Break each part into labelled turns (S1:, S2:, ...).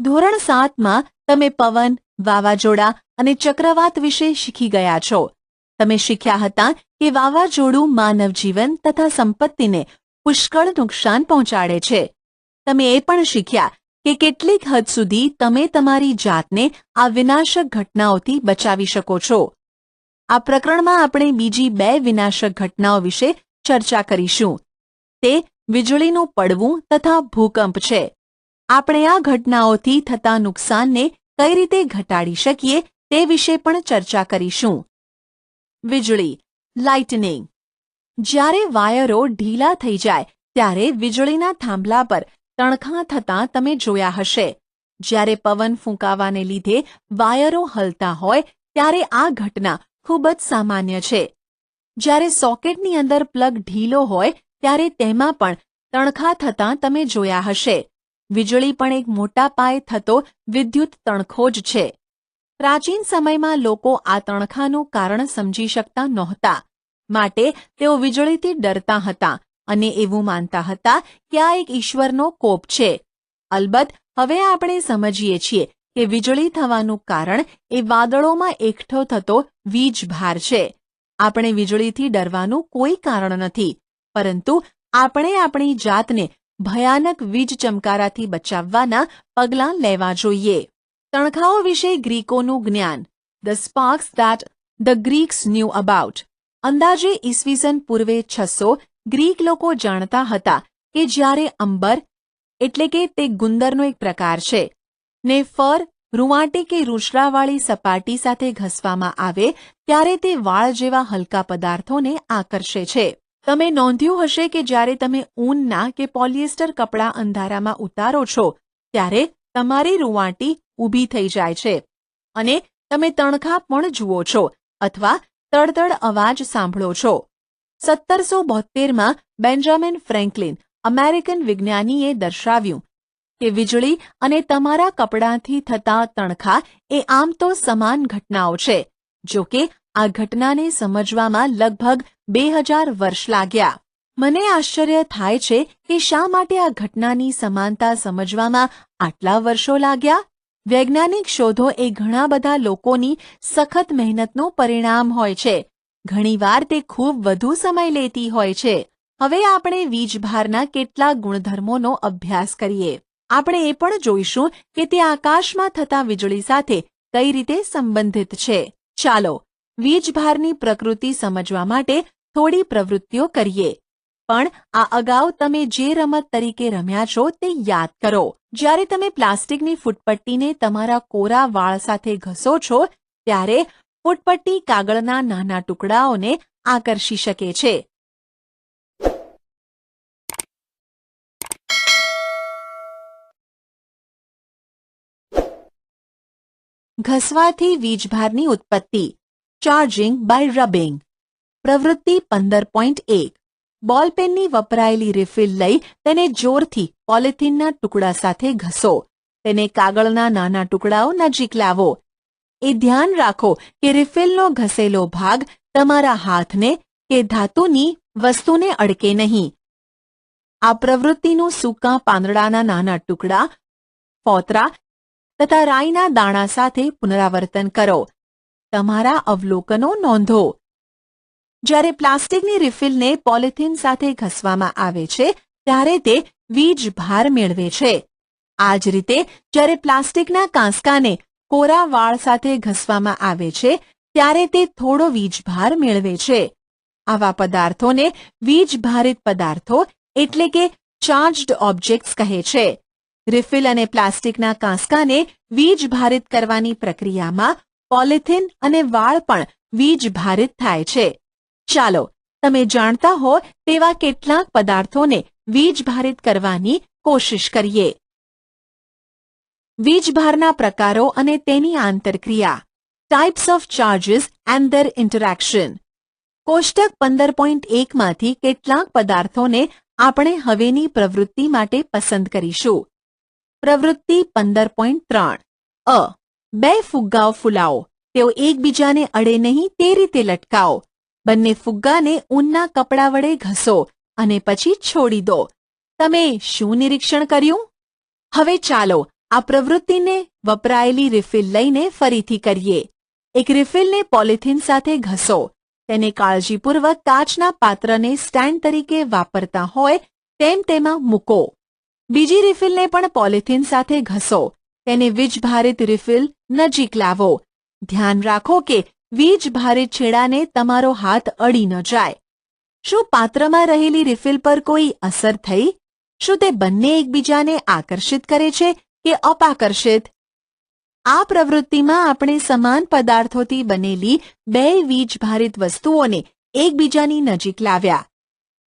S1: ધોરણ સાતમાં તમે પવન, વાવાઝોડા અને ચક્રવાત વિશે શીખી ગયા છો. તમે શીખ્યા હતા કે વાવાઝોડું માનવ જીવન તથા સંપત્તિને પુષ્કળ નુકસાન પહોંચાડે છે. તમે એ પણ શીખ્યા કે કેટલીક હદ સુધી તમે તમારી જાતને આ વિનાશક ઘટનાઓથી બચાવી શકો છો. આ પ્રકરણમાં આપણે બીજી બે વિનાશક ઘટનાઓ વિશે ચર્ચા કરીશું. તે વીજળીનું પડવું તથા ભૂકંપ છે. આપણે આ ઘટનાઓથી થતા નુકસાનને કઈ રીતે ઘટાડી શકીએ તે વિશે પણ ચર્ચા કરીશું. વીજળી, લાઇટનિંગ. જ્યારે વાયરો ઢીલા થઈ જાય, ત્યારે વીજળીના થાંભલા પર તણખા થતાં તમે જોયા હશે. જ્યારે પવન ફૂંકાવાને લીધે વાયરો હલતા હોય, ત્યારે આ ઘટના ખૂબ જ સામાન્ય છે. જ્યારે સોકેટની અંદર પ્લગ ઢીલો હોય, ત્યારે તેમાં પણ તણખા થતાં તમે જોયા હશે. વીજળી પણ એક મોટા પાયે થતો વિદ્યુત તણખો જ છે. પ્રાચીન સમયમાં લોકો આ તણખાનું કારણ સમજી શકતા નહોતા. માટે તેઓ વીજળીથી ડરતા હતા અને એવું માનતા હતા કે આ એક ઈશ્વરનો કોપ છે. અલબત્ત, હવે આપણે સમજીએ છીએ કે વીજળી થવાનું કારણ એ વાદળોમાં એકઠો થતો વીજભાર છે. આપણે વીજળીથી ડરવાનું કોઈ કારણ નથી. પરંતુ આપણે આપણી જાતને ભયાનક વીજ ચમકારાથી બચાવવાના પગલાં લેવા જોઈએ. તણખાઓ વિશે ગ્રીકોનું જ્ઞાન. The sparks that the Greeks knew about અંદાજે ઈસવીસન પૂર્વે છસો ગ્રીક લોકો જાણતા હતા કે જ્યારે અંબર, એટલે કે તે ગુંદરનો એક પ્રકાર છે, ને ફર, રૂવાટી કે રૂંછડાવાળી સપાટી સાથે ઘસવામાં આવે, ત્યારે તે વાળ જેવા હલકા પદાર્થોને આકર્ષે છે. તમે નોંધ્યું હશે કે જ્યારે તમે ઊનના કે પોલિએસ્ટર કપડાં અંધારામાં ઉતારો છો, ત્યારે તમારી રૂંવાટી ઊભી થઈ જાય છે. અને તમે તણખા પણ જુઓ છો અથવા તડતડ અવાજ સાંભળો છો. સત્તરસો બોતેરમાં બેન્જામિન ફ્રેન્કલિન અમેરિકન વિજ્ઞાનીએ દર્શાવ્યું કે વીજળી અને તમારા કપડાંથી થતા તણખા એ આમ તો સમાન ઘટનાઓ છે, જો કે આ ઘટનાને સમજવામાં લગભગ બે હજાર વર્ષ લાગ્યા. મને આશ્ચર્ય થાય છે કે શા માટે આ ઘટનાની સમાનતા સમજવામાં આટલા વર્ષો લાગ્યા? વૈજ્ઞાનિક શોધો એ ઘણા બધા લોકોની સખત મહેનતનું પરિણામ હોય છે. ઘણીવાર તે ખૂબ વધુ સમય લેતી હોય છે. હવે આપણે વીજભારના કેટલાક ગુણધર્મોનો અભ્યાસ કરીએ. આપણે એ પણ જોઈશું કે તે આકાશમાં થતા વીજળી સાથે કઈ રીતે સંબંધિત છે. ચાલો વીજભારની પ્રકૃતિ સમજવા માટે થોડી પ્રવૃત્તિઓ કરીએ. પણ આ અગાઉ તમે જે રમત તરીકે રમ્યા છો તે યાદ કરો. જ્યારે તમે પ્લાસ્ટિકની ફૂટપટ્ટીને તમારા કોરા વાળ સાથે ઘસો છો, ત્યારે ફૂટપટ્ટી કાગળના નાના ટુકડાઓને આકર્ષી શકે છે. ઘસવાથી વીજભારની ઉત્પત્તિ. ચાર્જિંગ બાય રબિંગ પ્રવૃત્તિ પંદર પોઈન્ટ એક. બોલપેનની વપરાયેલી રિફિલ લઈ તેને જોરથી પોલિથીનના ટુકડા સાથે ઘસો. તેને કાગળના નાના ટુકડાઓ નજીક લાવો. એ ધ્યાન રાખો કે રિફિલનો ઘસેલો ભાગ તમારા હાથને કે ધાતુની વસ્તુને અડકે નહીં. આ પ્રવૃત્તિનું સૂકા પાંદડાના નાના ટુકડા, ફોતરા તથા રાઈના દાણા સાથે પુનરાવર્તન કરો. તમારા અવલોકનો નોંધો. જ્યારે પ્લાસ્ટિકની રિફિલને પોલિથીન સાથે ઘસવામાં આવે છે, ત્યારે તે વીજ ભાર મેળવે છે. આ જ રીતે, જ્યારે પ્લાસ્ટિકના કાંસકાને કોરા વાળ સાથે ઘસવામાં આવે છે, ત્યારે તે થોડો વીજભાર મેળવે છે. આવા પદાર્થોને વીજભારિત પદાર્થો એટલે કે ચાર્જડ ઓબ્જેક્ટ્સ કહે છે. રિફિલ અને પ્લાસ્ટિકના કાંસકાને વીજભારિત કરવાની પ્રક્રિયામાં પોલિથીન અને વાળ પણ વીજભારિત થાય છે. ચાલો, તમે જાણતા હો તેવા કેટલાક પદાર્થોને વીજભારિત કરવાની કોશિશ કરીએ. વીજભારના પ્રકારો અને તેની આંતરક્રિયા. Types of charges and their interaction કોષ્ટક પંદર પોઈન્ટ એકમાંથી કેટલાક પદાર્થોને આપણે હવેની પ્રવૃત્તિ માટે પસંદ કરીશું. પ્રવૃત્તિ પંદર પોઈન્ટ ત્રણ. અ. બે ફુગ્ગાઓ ફૂલાવો તેઓ એકબીજાને અડે નહીં, તે રીતે લટકાવો બંને ફુગ્ગાને ઊનના કપડા વડે ઘસો અને પછી છોડી દો. તમે શું નિરીક્ષણ કર્યું? હવે ચાલો આ પ્રવૃત્તિને વપરાયેલી રિફિલ લઈને ફરીથી કરીએ. એક રિફિલને પોલિથીન સાથે ઘસો. તેને કાળજીપૂર્વક કાચના પાત્રને સ્ટેન્ડ તરીકે વાપરતા હોય તેમ તેમાં મૂકો. બીજી રિફિલને પણ પોલિથીન સાથે ઘસો. તેને વીજભારિત રિફિલ નજીક લાવો. ધ્યાન રાખો કે વીજભારિત છેડાને તમારો હાથ અડી ન જાય. શું પાત્રમાં રહેલી રિફિલ પર કોઈ અસર થઈ? શું તે બંને એકબીજાને આકર્ષિત કરે છે કે અપાકર્ષિત? આ પ્રવૃત્તિમાં આપણે સમાન પદાર્થોથી બનેલી બે વીજભારિત વસ્તુઓને એકબીજાની નજીક લાવ્યા.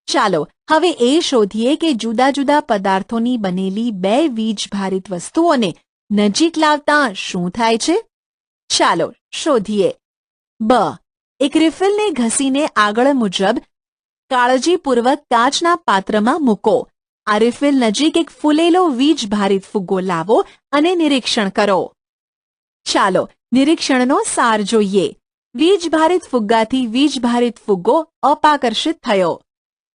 S1: ચાલો, હવે એ શોધીએ કે જુદા જુદા પદાર્થોની બનેલી બે વીજભારિત વસ્તુઓને નજીક લાવતા શું થાય છે? ચાલો શોધીએ. બ. એક રિફિલને ઘસીને આગળ મુજબ કાળજીપૂર્વક કાચના પાત્રમાં મૂકો. આ રિફિલ નજીક એક ફૂલેલો વીજભારિત ફુગ્ગો લાવો અને નિરીક્ષણ કરો. ચાલો નિરીક્ષણનો સાર જોઈએ. વીજભારિત ફુગ્ગાથી વીજભારિત ફુગ્ગો અપાકર્ષિત થયો.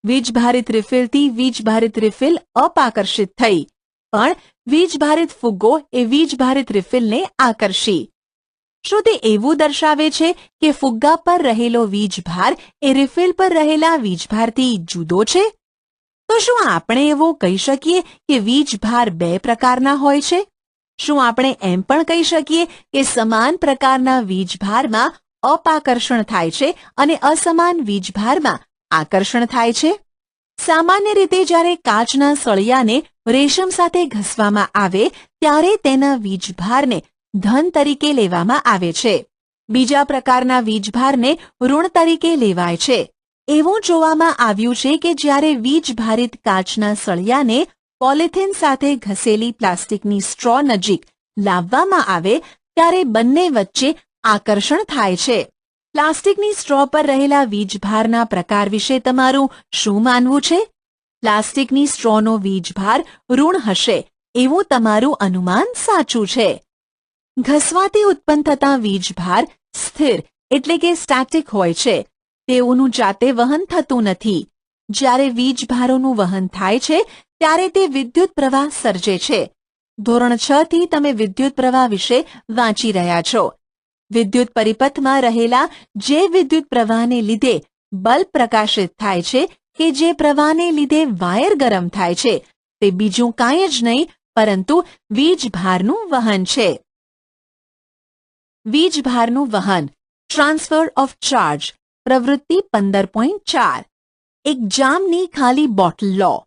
S1: વીજભારિત રિફિલથી વીજભારિત રિફિલ અપાકર્ષિત થઈ. પણ વીજભારિત ફુગ્ગો એ વીજભારિત રિફિલને આકર્ષી. શું તે એવું દર્શાવે છે કે ફુગ્ગા પર રહેલો વીજભાર એ રિફિલ પર રહેલા વીજભારથી જુદો છે? તો શું આપણે એવું કહી શકીએ કે વીજભાર બે પ્રકારના હોય છે? શું આપણે એમ પણ કહી શકીએ કે સમાન પ્રકારના વીજભારમાં અપાકર્ષણ થાય છે અને અસમાન વીજભારમાં આકર્ષણ થાય છે? સામાન્ય રીતે જ્યારે કાચના સળિયાને રેશમ સાથે ઘસવામાં આવે ત્યારે તેના વીજભારને ધન તરીકે લેવામાં આવે છે. બીજા પ્રકારના વીજભારને ઋણ તરીકે લેવાય છે. એવું જોવામાં આવ્યું છે કે જ્યારે વીજભારિત કાચના સળિયાને પોલિથીન સાથે ઘસેલી પ્લાસ્ટિકની સ્ટ્રો નજીક લાવવામાં આવે ત્યારે બંને વચ્ચે આકર્ષણ થાય છે. પ્લાસ્ટિકની સ્ટ્રો પર રહેલા વીજભારના પ્રકાર વિશે તમારું શું માનવું છે? પ્લાસ્ટિકની સ્ટ્રોનો વીજભાર ઋણ હશે, એવું તમારું અનુમાન સાચું છે. ઘસવાથી ઉત્પન્ન થતા વીજભાર સ્થિર, એટલે કે સ્ટેટિક હોય છે. તેઓનું જાતે વહન થતું નથી. જ્યારે વીજભારોનું વહન થાય છે, ત્યારે તે વિદ્યુત પ્રવાહ સર્જે છે. ધોરણ છ થી તમે વિદ્યુત પ્રવાહ વિશે વાંચી રહ્યા છો. વિદ્યુત પરિપથમાં રહેલા જે વિદ્યુત પ્રવાહને લીધે બલ્બ પ્રકાશિત થાય છે કે જે પ્રવાહને લીધે વાયર ગરમ થાય છે. તે બીજું કાંઈ જ નહીં, પરંતુ વીજભારનું વહન છે. વીજભારનું વહન ટ્રાન્સફર ઓફ ચાર્જ પ્રવૃત્તિ પંદર પોઈન્ટ ચાર. એક જામની ખાલી બોટલ લો.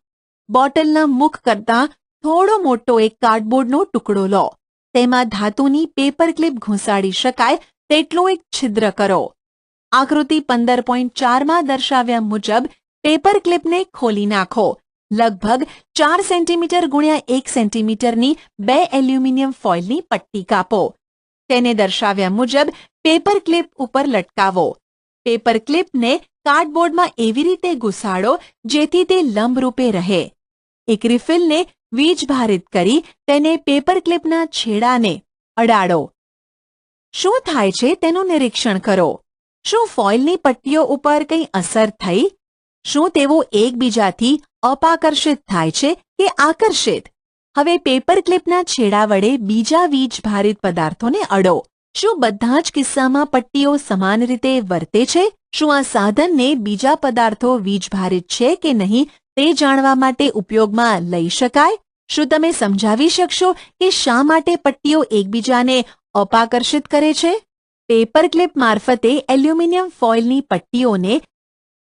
S1: બોટલના મુખ કરતાં થોડો મોટો એક કાર્ડબોર્ડનો ટુકડો લો. તેમાં ધાતુની પેપર ક્લિપ ઘૂંસાડી શકાય, તેટલો એક છિદ્ર કરો. આકૃતિ પંદર પોઈન્ટ ચારમાં દર્શાવ્યા મુજબ પેપર ક્લિપને ખોલી નાખો. લગભગ ચાર સેન્ટીમીટર ગુણ્યા એક સેન્ટીમીટરની બે એલ્યુમિનિયમ ફોઇલની પટ્ટી કાપો. તેને દર્શાવ્યા મુજબ પેપર ક્લિપ ઉપર લટકાવો. પેપર ક્લિપને કાર્ડબોર્ડમાં એવી રીતે ઘુસાડો જેથી તે લંબરૂપે રહે. એક રિફિલને વીજભારિત કરી તેને પેપર ક્લિપના છેડાને અડાડો. શું થાય છે તેનું નિરીક્ષણ કરો. શું ફોઇલની પટ્ટીઓ ઉપર કંઈ અસર થઈ? શું તેઓ એકબીજાથી અપાકર્ષિત થાય છે કે આકર્ષિત? હવે પેપર ક્લિપના છેડા વડે બીજા વીજભારિત પદાર્થોને અડો. શું બધા જ કિસ્સામાં પટ્ટીઓ સમાન રીતે વર્તે છે? શું આ સાધનને બીજા પદાર્થો વીજભારિત છે કે નહીં તે જાણવા માટે ઉપયોગમાં લઈ શકાય? શું તમે સમજાવી શકશો કે શા માટે પટ્ટીઓ એકબીજાને અપાકર્ષિત કરે છે? પેપર ક્લિપ મારફતે એલ્યુમિનિયમ ફોઇલની પટ્ટીઓને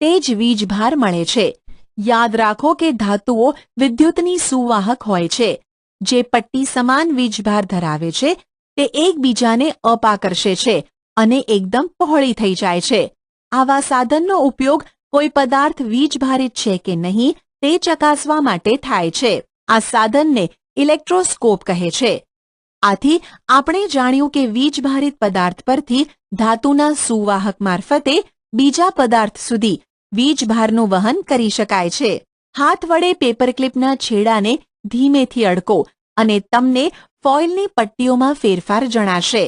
S1: તે જ વીજભાર મળે છે. યાદ રાખો કે ધાતુઓ વિદ્યુતની સુવાહક હોય છે. જે પટ્ટી સમાન વીજભાર ધરાવે છે, તે એકબીજાને અપાકર્ષે છે અને એકદમ પહોળી થઈ જાય છે. આવા સાધનનો ઉપયોગ કોઈ પદાર્થ વીજભારિત છે કે નહીં, તે ચકાસવા માટે થાય છે. આ સાધનને ઇલેક્ટ્રોસ્કોપ કહે છે. આથી, આપણે જાણ્યું કે વીજભારિત પદાર્થ પરથી ધાતુના સુવાહક મારફતે બીજા પદાર્થ સુધી વીજભારનું વહન કરી શકાય છે. હાથ વડે પેપરક્લિપના છેડાને ધીમેથી અડકો અને તમને ફોઇલની પટ્ટીઓમાં ફેરફાર જણાશે.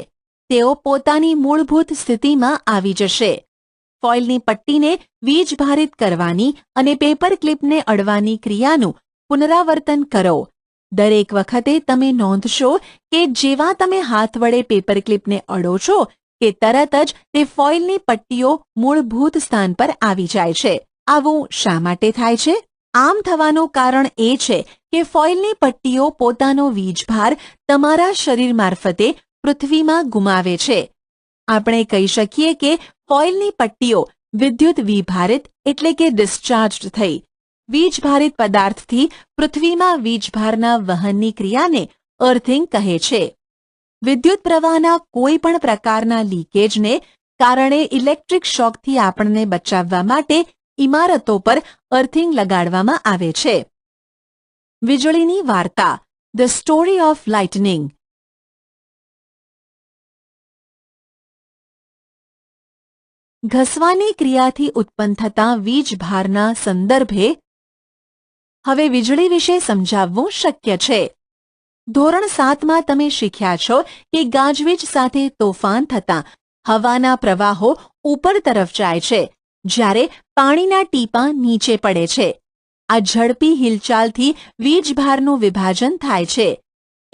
S1: તેઓ પોતાની મૂળભૂત સ્થિતિમાં આવી જશે. ફોઇલની પટ્ટીને વીજભારિત કરવાની અને પેપર ક્લિપને અડવાની ક્રિયાનું પુનરાવર્તન કરો. દરેક વખતે તમે નોંધશો કે જેવા તમે હાથ વડે પેપરક્લિપને અડો છો કે તરત જ તે ફોઇલની પટ્ટીઓ મૂળભૂત સ્થાન પર આવી જાય છે. આવું શા માટે થાય છે? આમ થવાનું કારણ એ છે કે ફોઇલની પટ્ટીઓ પોતાનો વીજભાર તમારા શરીર મારફતે પૃથ્વીમાં ગુમાવે છે. આપણે કહી શકીએ કે ફોઇલની પટ્ટીઓ વિદ્યુત વિભારિત એટલે કે ડિસ્ચાર્જ થઈ. વીજભારિત પદાર્થથી પૃથ્વીમાં વીજભારના વહનની ક્રિયાને અર્થિંગ કહે છે. વિદ્યુત પ્રવાહના કોઈ પણ પ્રકારના લીકેજને કારણે ઇલેક્ટ્રિક શોકથી આપણને બચાવવા માટે ઇમારતો પર અર્થિંગ લગાડવામાં આવે છે. વીજળીની વાર્તા ધ સ્ટોરી ઓફ લાઇટનિંગ ઘસવાની ક્રિયાથી ઉત્પન્ન થતા વીજભારના સંદર્ભે હવે વીજળી વિશે સમજાવવું શક્ય છે. ધોરણ સાતમાં તમે શીખ્યા છો કે ગાજવીજ સાથે તોફાન થતાં હવાના પ્રવાહો ઉપર તરફ જાય છે, જ્યારે પાણીના ટીપાં નીચે પડે છે. આ ઝડપી હિલચાલથી વીજભારનું વિભાજન થાય છે.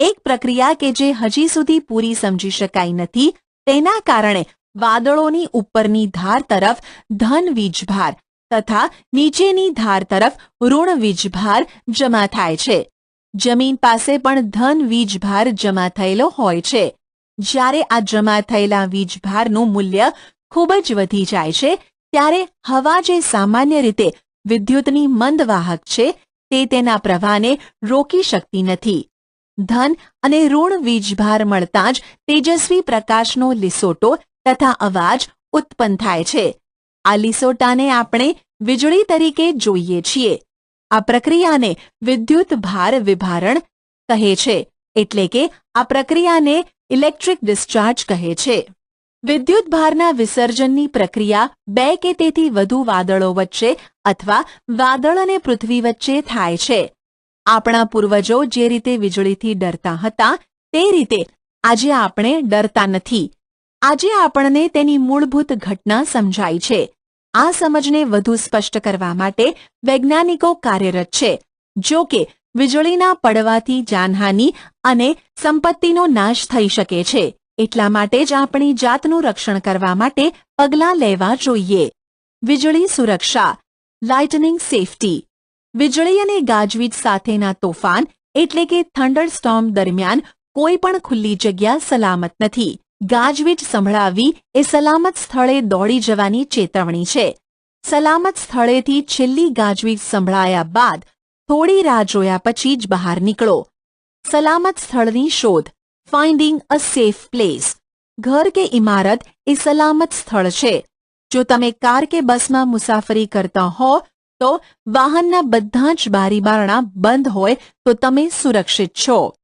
S1: એક પ્રક્રિયા કે જે હજી સુધી પૂરી સમજી શકાઈ નથી, તેના કારણે વાદળોની ઉપરની ધાર તરફ ધન વીજભાર તથા નીચેની ધાર તરફ ઋણ વીજભાર જમા થાય છે. જમીન પાસે પણ ધન વીજભાર જમા થયેલો હોય છે. જ્યારે આ જમા થયેલા વીજભારનું મૂલ્ય ખૂબ જ વધી જાય છે, ત્યારે હવા જે સામાન્ય રીતે વિદ્યુતની મંદ વાહક છે, તે તેના પ્રવાહને રોકી શકતી નથી. ધન અને ઋણ વીજભાર મળતા જ તેજસ્વી પ્રકાશનો લિસોટો તથા અવાજ ઉત્પન્ન થાય છે. આ લિસોટાને આપણે વીજળી તરીકે જોઈએ છીએ. આ પ્રક્રિયાને વિદ્યુત ભાર વિભારણ કહે છે, એટલે કે આ પ્રક્રિયાને ઇલેક્ટ્રિક ડિસ્ચાર્જ કહે છે. વિદ્યુત ભારના વિસર્જનની પ્રક્રિયા બે કે તેથી વધુ વાદળો વચ્ચે અથવા વાદળ અને પૃથ્વી વચ્ચે થાય છે. આપણા પૂર્વજો જે રીતે વીજળીથી ડરતા હતા, તે રીતે આજે આપણે ડરતા નથી. આજે આપણને તેની મૂળભૂત ઘટના સમજાય છે. આ સમજને વધુ સ્પષ્ટ કરવા માટે વૈજ્ઞાનિકો કાર્યરત છે, જો કે વીજળીના પડવાથી જાનહાનિ અને સંપત્તિનો નાશ થઈ શકે છે. એટલા માટે જ આપણી જાતનું રક્ષણ કરવા માટે પગલાં લેવા જોઈએ. વીજળી સુરક્ષા લાઇટનિંગ સેફટી વીજળી અને ગાજવીજ સાથેના તોફાન એટલે કે થંડરસ્ટોર્મ દરમિયાન કોઈ પણ ખુલ્લી જગ્યા સલામત નથી. ગાજવીજ સંભળાવી એ સલામત સ્થળે દોડી જવાની ચેતવણી છે. સલામત સ્થળેથી છેલ્લી ગાજવીજ સંભળાયા બાદ થોડી રાહ જોયા પછી જ બહાર નીકળો. સલામત સ્થળની શોધ ફાઇન્ડિંગ અ સેફ પ્લેસ ઘર કે ઇમારત એ સલામત સ્થળ છે. જો તમે કાર કે બસમાં મુસાફરી કરતા હો, તો વાહનના બધા જ બારી બારણા બંધ હોય તો તમે સુરક્ષિત છો.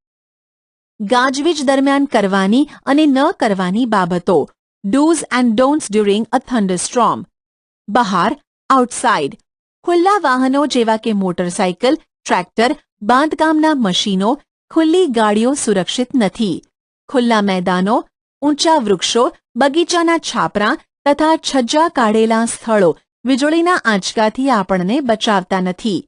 S1: ગાજવીજ દરમિયાન કરવાની અને ન કરવાની બાબતો. Dos and don'ts during a thunderstorm બહાર આઉટસાઇડ ખુલ્લા વાહનો જેવા કે મોટરસાયકલ, ટ્રેક્ટર, બાંધકામના મશીનો, ખુલ્લી ગાડીઓ સુરક્ષિત નથી. ખુલ્લા મેદાનો, ઊંચા વૃક્ષો, બગીચાના છાપરા તથા છજ્જા કાઢેલા સ્થળો વીજળીના આંચકાથી આપણને બચાવતા નથી.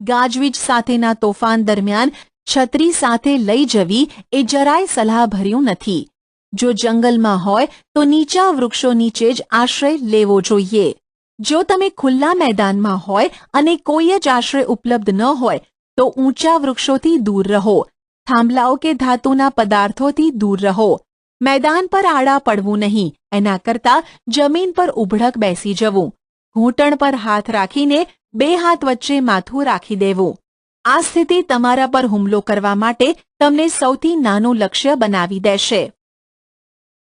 S1: ગાજવીજ સાથેના તોફાન દરમિયાન છત્રી સાથે લઈ જવી એ જરાય સલાહભર્યું નથી. જો જંગલમાં હોય તો નીચા વૃક્ષો નીચે જ આશ્રય લેવો જોઈએ. જો તમે ખુલ્લા મેદાનમાં હોય અને કોઈ જ આશ્રય ઉપલબ્ધ ન હોય, તો ઊંચા વૃક્ષોથી દૂર રહો. થાંભલાઓ કે ધાતુના પદાર્થોથી દૂર રહો. મેદાન પર આડા પડવું નહીં, એના કરતાં જમીન પર ઉભડક બેસી જવું. ઘૂંટણ પર હાથ રાખીને બે હાથ વચ્ચે માથું રાખી દેવું. આ સ્થિતિ તમારા પર હુમલો કરવા માટે તમને સૌથી નાનું લક્ષ્ય બનાવી દેશે.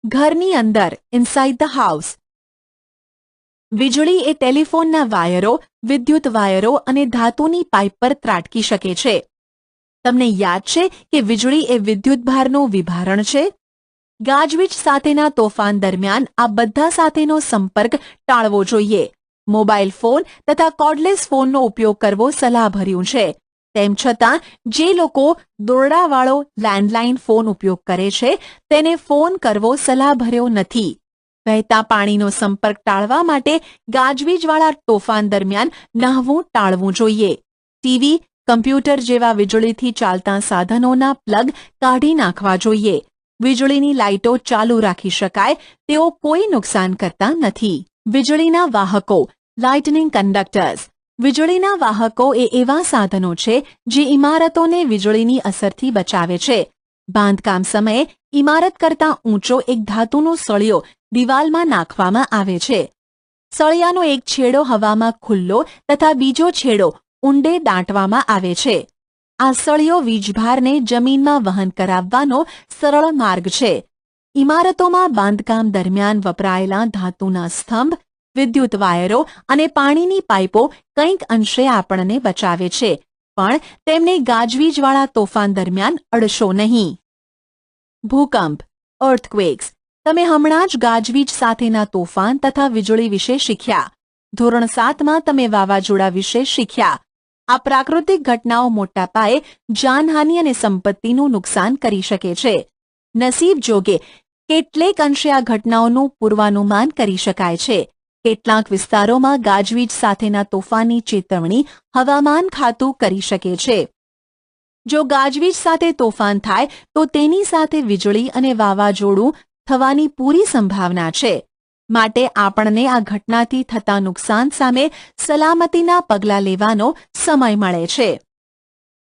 S1: ઘરની અંદર ઇનસાઇડ ધ હાઉસ વીજળી એ ટેલિફોનના વાયરો, વિદ્યુત વાયરો અને ધાતુની પાઇપ પર ત્રાટકી શકે છે. તમને યાદ છે કે વીજળી એ વિદ્યુતભારનું વિભારણ છે? ગાજવીજ સાથેના તોફાન દરમિયાન આ બધા સાથેનો સંપર્ક ટાળવો જોઈએ. મોબાઈલ ફોન તથા કોર્ડલેસ ફોનનો ઉપયોગ કરવો સલાહભર્યું છે. તેમ છતાં, જે લોકો દોરડાવાળો લેન્ડલાઇન ફોન ઉપયોગ કરે છે, તેને ફોન કરવો સલાહભર્યો નથી. વહેતા પાણીનો સંપર્ક ટાળવા માટે ગાજવીજવાળા તોફાન દરમિયાન નહાવું, ટાળવું જોઈએ. ટીવી, કમ્પ્યુટર જેવા વીજળીથી ચાલતા સાધનોના પ્લગ કાઢી નાખવા જોઈએ. વીજળીની લાઇટો ચાલુ રાખી શકાય, તેઓ કોઈ નુકસાન કરતા નથી. વીજળીના વાહકો, લાઇટનિંગ કંડક્ટર્સ વીજળીના વાહકો એ એવા સાધનો છે જે ઇમારતોને વીજળીની અસરથી બચાવે છે. બાંધકામ સમયે ઇમારત કરતાં ઊંચો એક ધાતુનો સળિયો દિવાલમાં નાખવામાં આવે છે. સળિયાનો એક છેડો હવામાં ખુલ્લો તથા બીજો છેડો ઊંડે દાંટવામાં આવે છે. આ સળિયો વીજભારને જમીનમાં વહન કરાવવાનો સરળ માર્ગ છે. ઇમારતોમાં બાંધકામ દરમિયાન વપરાયેલા ધાતુના સ્તંભ વિદ્યુત વાયરો અને પાણીની પાઇપો કંઈક અંશે આપણને બચાવે છે, પણ તેમને ગાજવીજવાળા તોફાન દરમિયાન અડશો નહીં. ભૂકંપ અર્થક્વેક્સ તમે હમણાં જ ગાજવીજ સાથેના તોફાન તથા વીજળી વિશે શીખ્યા. ધોરણ સાતમાં તમે વાવાઝોડા વિશે શીખ્યા. આ પ્રાકૃતિક ઘટનાઓ મોટા પાયે જાનહાનિ અને સંપત્તિનું નુકસાન કરી શકે છે. નસીબ જોગે, કેટલેક અંશે આ ઘટનાઓનું પૂર્વાનુમાન કરી શકાય છે. કેટલાક વિસ્તારોમાં ગાજવીજ સાથેના તોફાનની ચેતવણી હવામાન ખાતું કરી શકે છે. જો ગાજવીજ સાથે તોફાન થાય, તો તેની સાથે વીજળી અને વાવાઝોડું થવાની પૂરી સંભાવના છે. માટે આપણને આ ઘટનાથી થતા નુકસાન સામે સલામતીના પગલાં લેવાનો સમય મળે છે.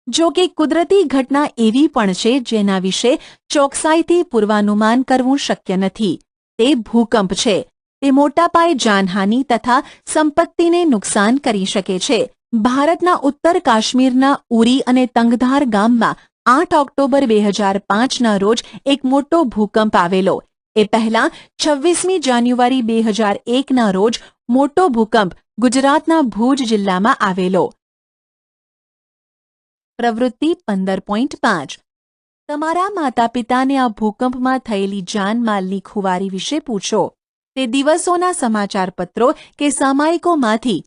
S1: જો કે કુદરતી ઘટના એવી પણ છે જેના વિશે ચોકસાઈથી પૂર્વાનુમાન કરવું શક્ય નથી. તે ભૂકંપ છે. તે મોટા પાયે જાનહાનિ તથા સંપત્તિને નુકસાન કરી શકે છે. ભારતના ઉત્તર કાશ્મીરના ઉરી અને તંગધાર ગામમાં આઠ ઓક્ટોબર બે હજાર પાંચના રોજ એક મોટો ભૂકંપ આવેલો. એ પહેલા છવ્વીસમી જાન્યુઆરી બે હજાર એકના રોજ મોટો ભૂકંપ ગુજરાતના ભુજ જિલ્લામાં આવેલો. પ્રવૃત્તિ પંદર પોઈન્ટ પાંચ. તમારા માતા પિતાને આ ભૂકંપમાં થયેલી જાનમાલની ખુવારી વિશે પૂછો. તે દિવસોના સમાચારપત્રો કે સામાયિકોમાંથી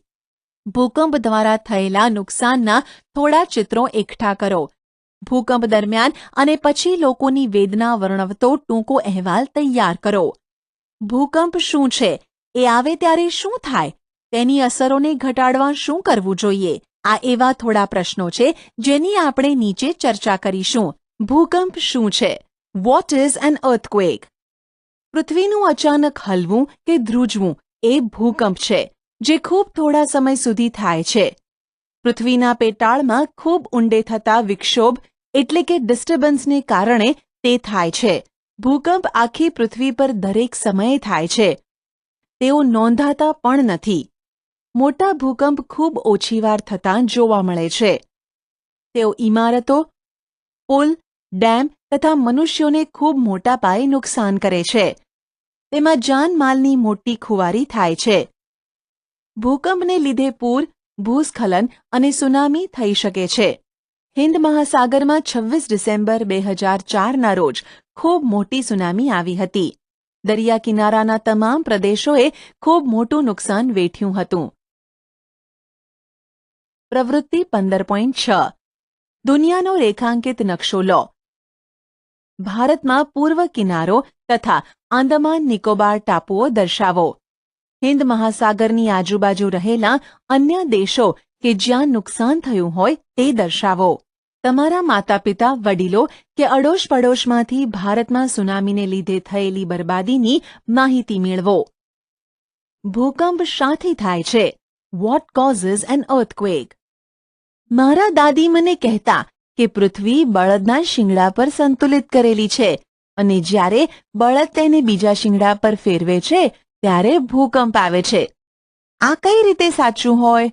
S1: ભૂકંપ દ્વારા થયેલા નુકસાનના થોડા ચિત્રો એકઠા કરો. ભૂકંપ દરમિયાન અને પછી લોકોની વેદના વર્ણવતો ટૂંકો અહેવાલ તૈયાર કરો. ભૂકંપ શું છે? એ આવે ત્યારે શું થાય? તેની અસરોને ઘટાડવા શું કરવું જોઈએ? આ એવા થોડા પ્રશ્નો છે જેની આપણે નીચે ચર્ચા કરીશું. ભૂકંપ શું છે? વોટ ઇઝ એન અર્થક્વેક પૃથ્વીનું અચાનક હલવું કે ધ્રુજવું એ ભૂકંપ છે, જે ખૂબ થોડા સમય સુધી થાય છે. પૃથ્વીના પેટાળમાં ખૂબ ઊંડે થતા વિક્ષોભ, એટલે કે ડિસ્ટર્બન્સને કારણે તે થાય છે. ભૂકંપ આખી પૃથ્વી પર દરેક સમયે થાય છે. તેઓ નોંધાતા પણ નથી. મોટા ભૂકંપ ખૂબ ઓછી વાર થતાં જોવા મળે છે. તેઓ ઇમારતો, પુલ, ડેમ તથા મનુષ્યોને ખૂબ મોટા પાયે નુકસાન કરે છે. તેમાં જાનમાલની મોટી ખુવારી થાય છે. ભૂકંપને લીધે પૂર, ભૂસ્ખલન અને સુનામી થઈ શકે છે. હિન્દ મહાસાગરમાં છવ્વીસ ડિસેમ્બર બે હજાર ચારના રોજ ખૂબ મોટી સુનામી આવી હતી. દરિયા કિનારાના તમામ પ્રદેશોએ ખૂબ મોટું નુકસાન વેઠ્યું હતું. પ્રવૃત્તિ પંદર પોઈન્ટ છ. દુનિયાનો રેખાંકિત નકશો લો. ભારતમાં પૂર્વ કિનારો તથા આંદામાન નિકોબાર ટાપુઓ દર્શાવો. હિન્દ મહાસાગરની આજુબાજુ રહેલા અન્ય દેશો કે જ્યાં નુકસાન થયું હોય તે દર્શાવો. તમારા માતા પિતા વડીલો કે અડોશ પડોશમાંથી ભારતમાં સુનામીને લીધે થયેલી બરબાદીની માહિતી મેળવો. ભૂકંપ શાથી થાય છે. વોટ કોઝિસ એન અર્થક્વેક મારા દાદી મને કહેતા કે પૃથ્વી બળદના શિંગડા પર સંતુલિત કરેલી છે અને જ્યારે બળદ તેને બીજા શિંગડા પર ફેરવે છે, ત્યારે ભૂકંપ આવે છે. આ કઈ રીતે સાચું હોય?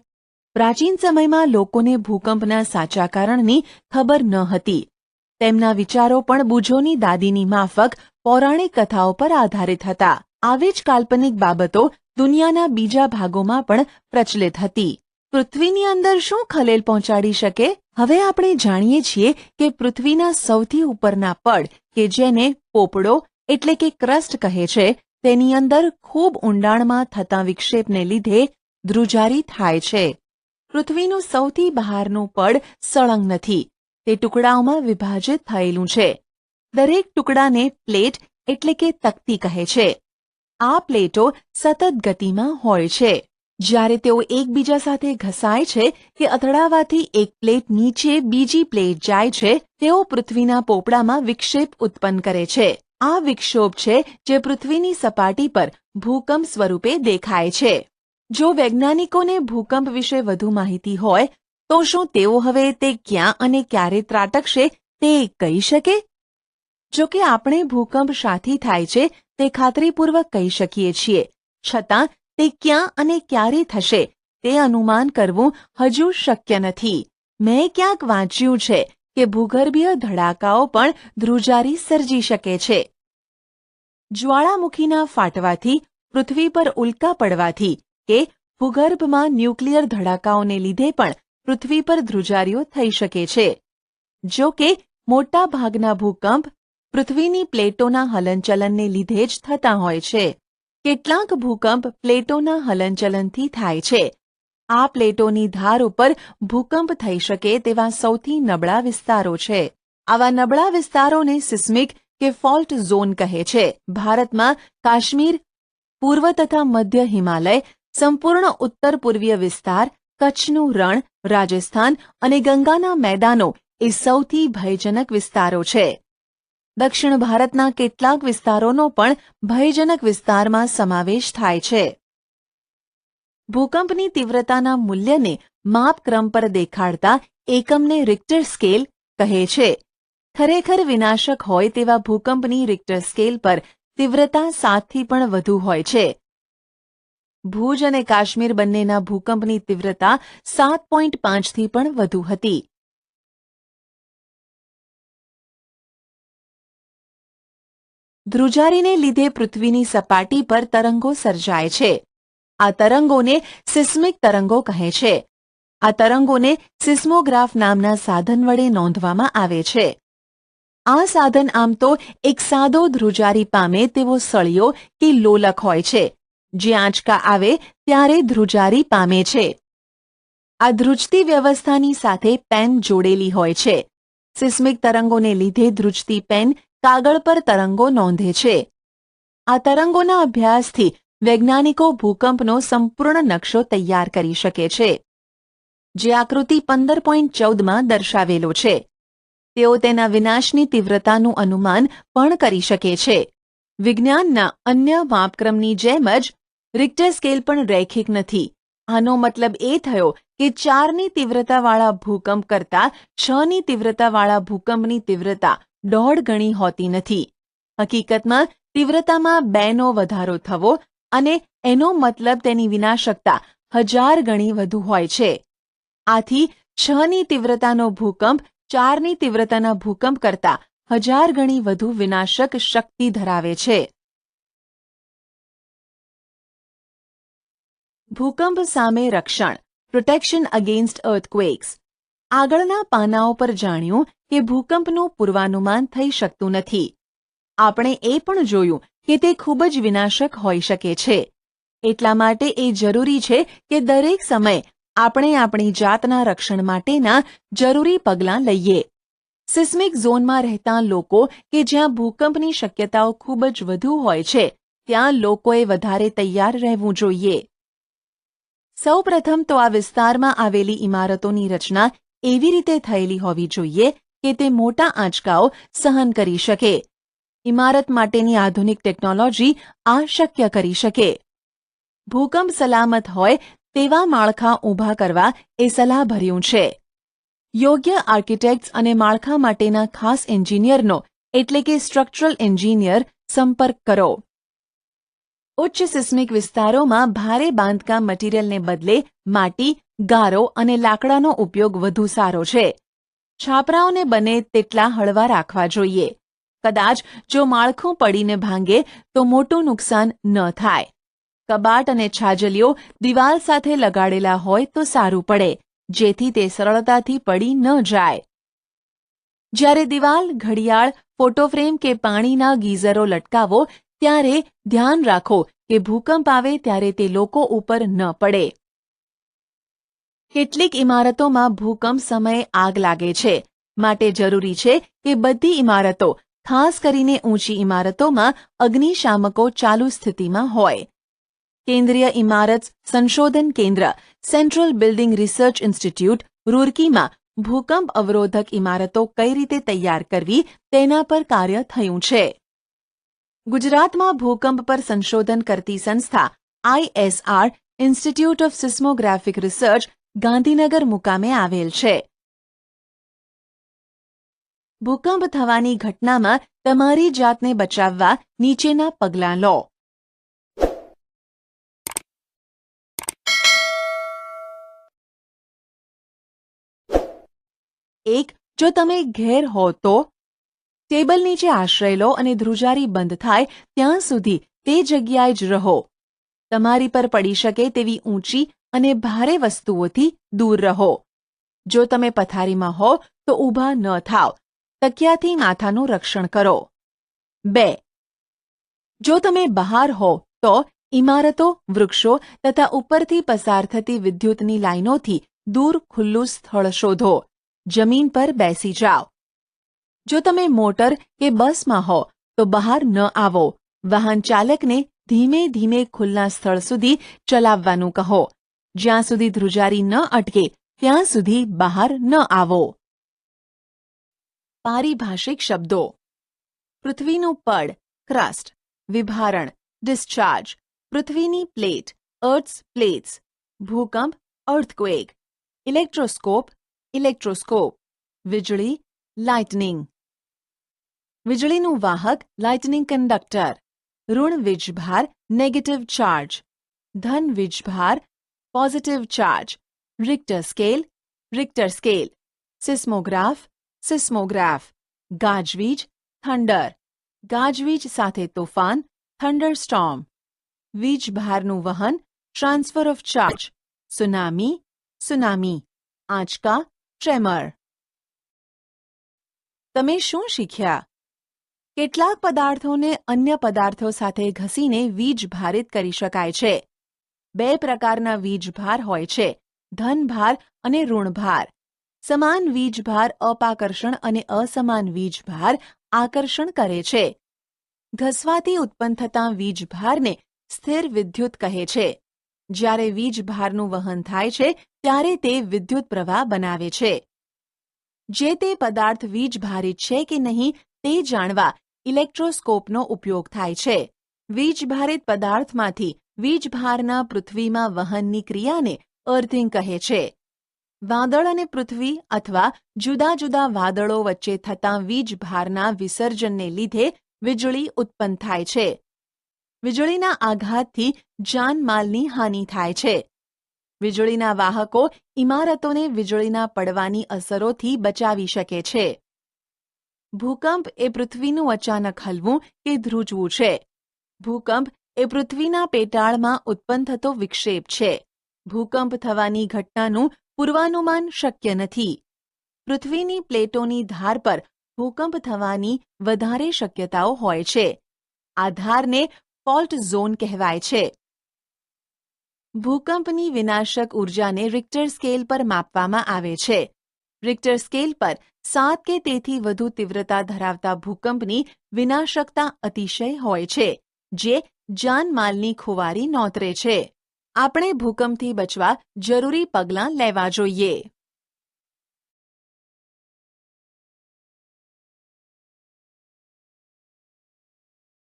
S1: પ્રાચીન સમયમાં લોકોને ભૂકંપના સાચા કારણની ખબર ન હતી. તેમના વિચારો પણ બુજોની દાદીની માફક પૌરાણિક કથાઓ પર આધારિત હતા. આવી જ કાલ્પનિક બાબતો દુનિયાના બીજા ભાગોમાં પણ પ્રચલિત હતી. પૃથ્વીની અંદર શું ખલેલ પહોંચાડી શકે? હવે આપણે જાણીએ છીએ કે પૃથ્વીના સૌથી ઉપરના પડ, કે જેને પોપડો એટલે કે ક્રસ્ટ કહે છે, તેની અંદર ખૂબ ઊંડાણમાં થતા વિક્ષેપને લીધે ધ્રુજારી થાય છે. પૃથ્વીનું સૌથી બહારનું પડ સળંગ નથી, તે ટુકડાઓમાં વિભાજિત થયેલું છે. દરેક ટુકડાને પ્લેટ એટલે કે તકતી કહે છે. આ પ્લેટો સતત ગતિમાં હોય છે. જ્યારે તેઓ એકબીજા સાથે ઘસાય છે કે અથડાવાથી એક પ્લેટ નીચે બીજી પ્લેટ જાય છે, તેઓ પૃથ્વીના પોપડામાં વિક્ષેપ ઉત્પન્ન કરે છે. આ વિક્ષોભ છે જે પૃથ્વીની સપાટી પર ભૂકંપ સ્વરૂપે દેખાય છે. જો વૈજ્ઞાનિકોને ભૂકંપ વિશે વધુ માહિતી હોય, તો શું તેઓ હવે તે ક્યાં અને ક્યારે ત્રાટકશે તે કહી શકે? જો કે આપણે ભૂકંપ શાથી થાય છે, તે ખાતરીપૂર્વક કહી શકીએ છીએ. છતાં તે ક્યાં અને ક્યારે થશે તે અનુમાન કરવું હજુ શક્ય નથી. મેં ક્યાંક વાંચ્યું છે કે ભૂગર્ભીય ધડાકાઓ પણ ધ્રુજારી સર્જી શકે છે. જ્વાળામુખીના ફાટવાથી, પૃથ્વી પર ઉલ્કા પડવાથી કે ભૂગર્ભમાં ન્યુક્લિયર ધડાકાઓને લીધે પણ પૃથ્વી પર ધ્રુજારીઓ થઈ શકે છે. જો કે, મોટાભાગના ભૂકંપ પૃથ્વીની પ્લેટોના હલનચલનને લીધે જ થતા હોય છે. કેટલાક ભૂકંપ પ્લેટોના હલનચલનથી થાય છે. આ પ્લેટોની ધાર ઉપર ભૂકંપ થઈ શકે તેવા સૌથી નબળા વિસ્તારો છે. આવા નબળા વિસ્તારોને સિસ્મિક કે ફોલ્ટ ઝોન કહે છે. ભારતમાં કાશ્મીર, પૂર્વ તથા મધ્ય હિમાલય, સંપૂર્ણ ઉત્તર પૂર્વીય વિસ્તાર, કચ્છનું રણ, રાજસ્થાન અને ગંગાના મેદાનો એ સૌથી ભયજનક વિસ્તારો છે. દક્ષિણ ભારતના કેટલાક વિસ્તારોનો પણ ભયજનક વિસ્તારમાં સમાવેશ થાય છે. ભૂકંપની તીવ્રતાના મૂલ્યને માપક્રમ પર દેખાડતા એકમને રિક્ટર સ્કેલ કહે છે. ખરેખર વિનાશક હોય તેવા ભૂકંપની રિક્ટર સ્કેલ પર તીવ્રતા સાતથી પણ વધુ હોય છે. ભુજ અને કાશ્મીર બંનેના ભૂકંપની તીવ્રતા સાત પોઈન્ટ પાંચથી પણ વધુ હતી. ધ્રુજારીને લીધે પૃથ્વીની સપાટી પર તરંગો સર્જાય છે. આ તરંગોને સિસ્મિક તરંગો કહે છે. આ તરંગોને સિસ્મોગ્રાફ નામના સાધન વડે નોંધવામાં આવે છે. આ સાધન આમ તો એક સાદો ધ્રુજારી પામે તેવો સળિયો કે લોલક હોય છે. જે આંચકા આવે ત્યારે ધ્રુજારી પામે છે. આ ધ્રુજતી વ્યવસ્થાની સાથે પેન જોડેલી હોય છે. સિસ્મિક તરંગોને લીધે ધ્રુજતી પેન કાગળ પર તરંગો નોંધે છે. આ તરંગોના અભ્યાસથી વૈજ્ઞાનિકો ભૂકંપનો સંપૂર્ણ નકશો તૈયાર કરી શકે છે. જે આકૃતિ પંદર પોઈન્ટ ચૌદમાં દર્શાવેલો છે. તેઓ તેના વિનાશની તીવ્રતાનું અનુમાન પણ કરી શકે છે. વિજ્ઞાનના અન્ય માપક્રમની જેમ જ રિક્ટર સ્કેલ પણ રૈખિક નથી. આનો મતલબ એ થયો કે ચારની તીવ્રતાવાળા ભૂકંપ કરતાં છની તીવ્રતાવાળા ભૂકંપની તીવ્રતા દોઢ ગણી હોતી નથી. હકીકતમાં, તીવ્રતામાં બેનો વધારો થવો અને એનો મતલબ તેની વિનાશકતા હજાર ગણી વધુ હોય છે. આથી, છની તીવ્રતાનો ભૂકંપ ચારની તીવ્રતાના ભૂકંપ કરતાં હજાર ગણી વધુ વિનાશક શક્તિ ધરાવે છે. ભૂકંપ સામે રક્ષણ પ્રોટેક્શન અગેન્સ્ટ અર્થક્વેક્સ આગળના પાનાઓ પર જાણ્યું કે ભૂકંપનું પૂર્વાનુમાન થઈ શકતું નથી. આપણે એ પણ જોયું કે તે ખૂબ જ વિનાશક હોઈ શકે છે. એટલા માટે એ જરૂરી છે કે દરેક સમય આપણે આપણી જાતના રક્ષણ માટેના જરૂરી પગલાં લઈએ. સિસ્મિક ઝોનમાં રહેતા લોકો કે જ્યાં ભૂકંપની શક્યતાઓ ખૂબ જ વધુ હોય છે, ત્યાં લોકોએ વધારે તૈયાર રહેવું જોઈએ. સૌપ્રથમ તો આ વિસ્તારમાં આવેલી ઇમારતોની રચના એવી રીતે થયેલી હોવી જોઈએ કે તે મોટા આંચકાઓ સહન કરી શકે. ઇમારત માટેની આધુનિક ટેકનોલોજી આ શક્ય કરી શકે. ભૂકંપ સલામત હોય તેવા માળખા ઊભા કરવા એ સલાહભર્યું છે. યોગ્ય આર્કિટેક્ટ્સ અને માળખા માટેના ખાસ એન્જિનિયરનો, એટલે કે સ્ટ્રક્ચરલ એન્જિનિયર, સંપર્ક કરો. ઉચ્ચ સિસ્મિક વિસ્તારોમાં ભારે બાંધકામ મટીરીયલને બદલે માટી ગારો અને લાકડાનો ઉપયોગ વધુ સારો છે. છાપરાઓને બને તેટલા હળવા રાખવા જોઈએ. કદાચ જો માળખું પડીને ભાંગે, તો મોટું નુકસાન ન થાય. કબાટ અને છાજલીઓ દિવાલ સાથે લગાડેલા હોય તો સારું પડે, જેથી તે સરળતાથી પડી ન જાય. જ્યારે દિવાલ, ઘડિયાળ, ફોટોફ્રેમ કે પાણીના ગીઝરો લટકાવો, ત્યારે ધ્યાન રાખો કે ભૂકંપ આવે ત્યારે તે લોકો ઉપર ન પડે. કેટલીક ઇમારતોમાં ભૂકંપ સમયે આગ લાગે છે. માટે જરૂરી છે કે બધી ઇમારતો, ખાસ કરીને ઊંચી ઇમારતોમાં અગ્નિશામકો ચાલુ સ્થિતિમાં હોય. કેન્દ્રીય ઇમારત સંશોધન કેન્દ્ર, સેન્ટ્રલ બિલ્ડિંગ રિસર્ચ ઇન્સ્ટિટ્યૂટ, રૂરકીમાં ભૂકંપ અવરોધક ઇમારતો કઈ રીતે તૈયાર કરવી તેના પર કાર્ય થયું છે. ગુજરાતમાં ભૂકંપ પર સંશોધન કરતી સંસ્થા ISR institute of seismographic research Gandhinagar મુકામે આવેલ છે. ભૂકંપ થવાની ઘટનામાં તમારી જાતને બચાવવા નીચેના પગલાં લો. એક, જો તમે ઘેર હો તો ટેબલ નીચે આશ્રય લો અને ધ્રુજારી બંધ થાય ત્યાં સુધી તે જગ્યાએ જ રહો. તમારી પર પડી શકે તેવી ઊંચી અને ભારે વસ્તુઓથી દૂર રહો. જો તમે પથારીમાં હો, તો ઊભા ન થાવ. તકિયાથી માથાનું રક્ષણ કરો. બે. જો તમે બહાર હો, તો ઇમારતો, વૃક્ષો તથા ઉપરથી પસાર થતી વિદ્યુતની લાઇનોથી દૂર ખુલ્લું સ્થળ શોધો. જમીન પર બેસી જાઓ. જો તમે મોટર કે બસમાં હો, તો બહાર ન આવો. વાહન ચાલકને ધીમે ધીમે ખુલ્લા સ્થળ સુધી ચલાવવાનું કહો. જ્યાં સુધી ધ્રુજારી ન અટકે, ત્યાં સુધી બહાર ન આવો. પારિભાષિક શબ્દો. પૃથ્વીનું પડ ક્રસ્ટ વિભારણ ડિસ્ચાર્જ પૃથ્વીની પ્લેટ અર્થ્સ પ્લેટ્સ ભૂકંપ અર્થક્વેક ઇલેક્ટ્રોસ્કોપ ઇલેક્ટ્રોસ્કોપ. વીજળી લાઇટનિંગ વીજળીનું વાહક લાઇટનિંગ કંડક્ટર ઋણ વીજભાર નેગેટિવ ચાર્જ ધન વીજભાર positive charge Richter scale Richter scale seismograph seismograph ગાજવીજ થંડર ગાજવીજ સાથે તોફાન થંડર સ્ટોર્મ વીજભારનું વહન transfer of charge tsunami tsunami આંચકા ટ્રેમર તમે શું શીખ્યા કેટલાક પદાર્થોને અન્ય પદાર્થો સાથે ઘસીને વીજ ભારિત કરી શકાય છે બે પ્રકારના વીજભાર હોય છે, ધનભાર અને ઋણભાર. સમાન વીજભાર અપાકર્ષણ અને અસમાન વીજભાર આકર્ષણ કરે છે. ઘસવાથી ઉત્પન્ન થતા વીજભારને સ્થિર વિદ્યુત કહે છે. જ્યારે વીજભારનું વહન થાય છે, ત્યારે તે વિદ્યુત પ્રવાહ બનાવે છે. જે તે પદાર્થ વીજભારિત છે કે નહીં, તે જાણવા ઇલેક્ટ્રોસ્કોપનો ઉપયોગ થાય છે. વીજભારિત પદાર્થમાંથી વીજભારના પૃથ્વીમાં વહનની ક્રિયાને અર્થિંગ કહે છે. વાદળ અને પૃથ્વી અથવા જુદા જુદા વાદળો વચ્ચે થતા વીજભારના વિસર્જનને લીધે વીજળી ઉત્પન્ન થાય છે. વીજળીના આઘાતથી જાનમાલની હાનિ થાય છે. વીજળીના વાહકો ઇમારતોને વીજળીના પડવાની અસરોથી બચાવી શકે છે. ભૂકંપ એ પૃથ્વીનું અચાનક હલવું કે ધ્રુજવું છે. ભૂકંપ એ પૃથ્વીના પેટાળમાં ઉત્પન્ન થતો વિક્ષેપ છે. ભૂકંપ થવાની ઘટનાનું પૂર્વાનુમાન શક્ય નથી. પૃથ્વીની પ્લેટોની ધાર પર ભૂકંપ થવાની વધારે શક્યતાઓ હોય છે. આ ધારને ફોલ્ટ ઝોન કહેવાય છે. ભૂકંપની વિનાશક ઉર્જાને રિક્ટર સ્કેલ પર માપવામાં આવે છે. રિક્ટર સ્કેલ પર સાત કે તેથી વધુ તીવ્રતા ધરાવતા ભૂકંપની વિનાશકતા અતિશય હોય છે, જે જાનમાલની ખુવારી નોતરે છે. આપણે ભૂકંપથી બચવા જરૂરી પગલાં લેવા જોઈએ.